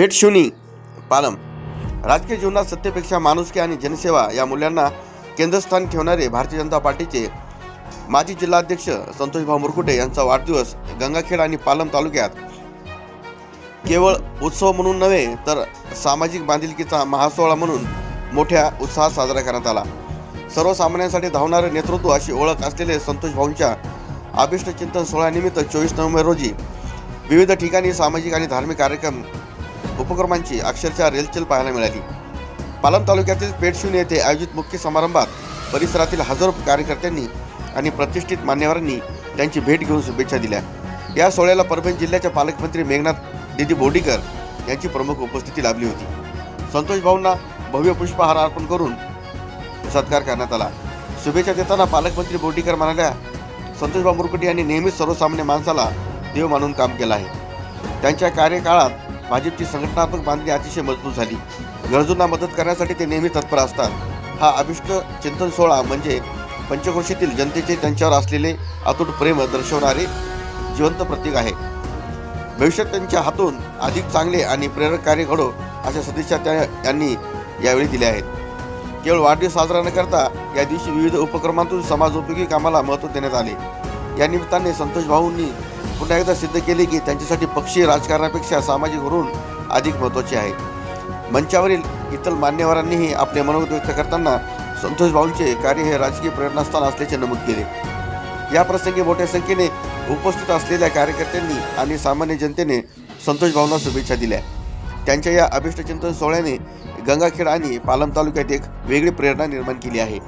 भेट शूनी पालम. राजकीय जीवनात सत्तेपेक्षा माणुसकी आणि जनसेवा या मूल्यांना केंद्रस्थान ठेवणारे भारतीय जनता पार्टीचे माजी जिल्हाध्यक्ष संतोषभाऊ मुरकुटे यांचा वाढदिवस गंगाखेड आणि पालम तालुक्यात. केवळ उत्सव म्हणून नव्हे तर सामाजिक बांधिलकीचा महासोहळा म्हणून मोठ्या उत्साहात साजरा करण्यात आला. सर्वसामान्यांसाठी धावणारे नेतृत्व अशी ओळख असलेले संतोष भाऊंच्या अभिष्ट चिंतन सोहळ्यानिमित्त चोवीस नोव्हेंबर रोजी विविध ठिकाणी सामाजिक आणि धार्मिक कार्यक्रम उपक्रमांची अक्षरशः रेलचेल पाहायला मिळाली. पालम तालुक्यातील पेठशिवनी येथे आयोजित मुख्य समारंभात परिसरातील हजारो कार्यकर्त्यांनी आणि प्रतिष्ठित मान्यवरांनी त्यांची भेट घेऊन शुभेच्छा दिल्या. या सोहळ्याला परभणी जिल्ह्याच्या पालकमंत्री मेघनाथ दिदी बोर्डीकर यांची प्रमुख उपस्थिती लाभली होती. संतोष भाऊंना भव्य पुष्पहार अर्पण करून सत्कार करण्यात आला. शुभेच्छा देताना पालकमंत्री बोर्डीकर म्हणाल्या संतोषभाऊ मुरकुटे यांनी नेहमीच सर्वसामान्य माणसाला देव मानून काम केलं आहे. त्यांच्या कार्यकाळात भाजपची संघटनात्मक बांधणी अतिशय मजबूत झाली. गरजूंना मदत करण्यासाठी ते नेहमी तत्पर असतात. हा अभिष्ट चिंतन सोहळा म्हणजे पंचक्रोशीतील जनतेचे त्यांच्यावर असलेले अतूट प्रेम दर्शवणारे जिवंत प्रतीक आहे. भविष्यात त्यांच्या हातून अधिक चांगले आणि प्रेरक कार्य घडो अशा सदिच्छा त्या यांनी यावेळी दिल्या आहेत. केवळ वाढदिवस साजरा न करता या दिवशी विविध उपक्रमांतून समाजोपयोगी कामाला महत्त्व देण्यात आले. या निमित्ताने संतोष भाऊंनी पुन्हा एकदा सिद्ध केले की त्यांच्यासाठी पक्षीय राजकारणापेक्षा सामाजिक ऋण अधिक महत्त्वाचे आहे. मंचावरील इतर मान्यवरांनीही आपले मनोगत व्यक्त करताना संतोष भाऊंचे कार्य हे राजकीय प्रेरणास्थान असल्याचे नमूद केले. या प्रसंगी मोठ्या संख्येने उपस्थित असलेल्या कार्यकर्त्यांनी आणि सामान्य जनतेने संतोष भाऊंना शुभेच्छा दिल्या. त्यांच्या या अभिष्टचिंतन सोहळ्याने गंगाखेड आणि पालम तालुक्यात एक वेगळी प्रेरणा निर्माण केली आहे.